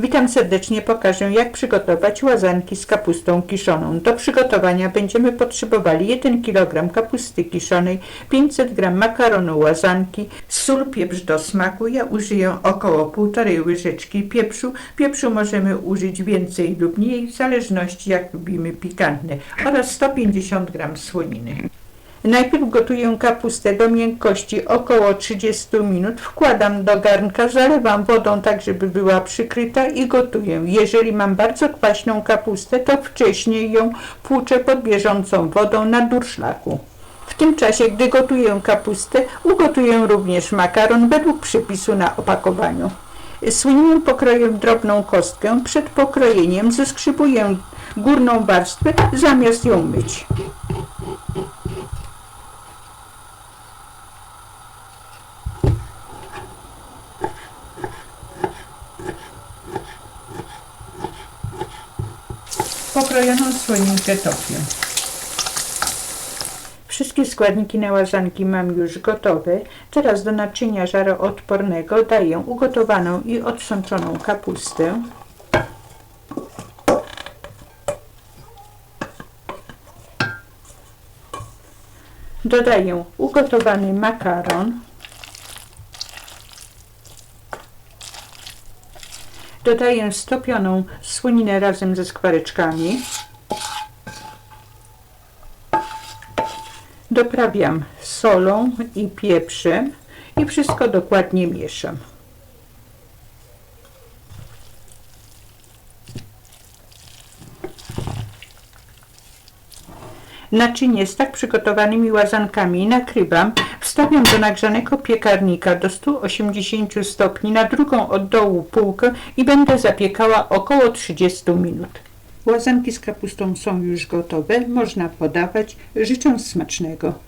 Witam serdecznie, pokażę jak przygotować łazanki z kapustą kiszoną. Do przygotowania będziemy potrzebowali 1 kg kapusty kiszonej, 500 g makaronu łazanki, sól, pieprz do smaku. Ja użyję około 1,5 łyżeczki pieprzu. Pieprzu możemy użyć więcej lub mniej, w zależności jak lubimy pikantne oraz 150 g słoniny. Najpierw gotuję kapustę do miękkości około 30 minut. Wkładam do garnka, zalewam wodą tak, żeby była przykryta i gotuję. Jeżeli mam bardzo kwaśną kapustę, to wcześniej ją płuczę pod bieżącą wodą na durszlaku. W tym czasie, gdy gotuję kapustę, ugotuję również makaron według przepisu na opakowaniu. Słyninę pokroję drobną kostkę. Przed pokrojeniem zeskrzypuję górną warstwę, zamiast ją myć. Pokrojoną słoninkę topię. Wszystkie składniki na łazanki mam już gotowe. Teraz do naczynia żaroodpornego daję ugotowaną i odsączoną kapustę. Dodaję ugotowany makaron. Dodaję stopioną słoninę razem ze skwareczkami. Doprawiam solą i pieprzem i wszystko dokładnie mieszam. Naczynie z tak przygotowanymi łazankami nakrywam, wstawiam do nagrzanego piekarnika do 180 stopni na drugą od dołu półkę i będę zapiekała około 30 minut. Łazanki z kapustą są już gotowe, można podawać. Życzę smacznego.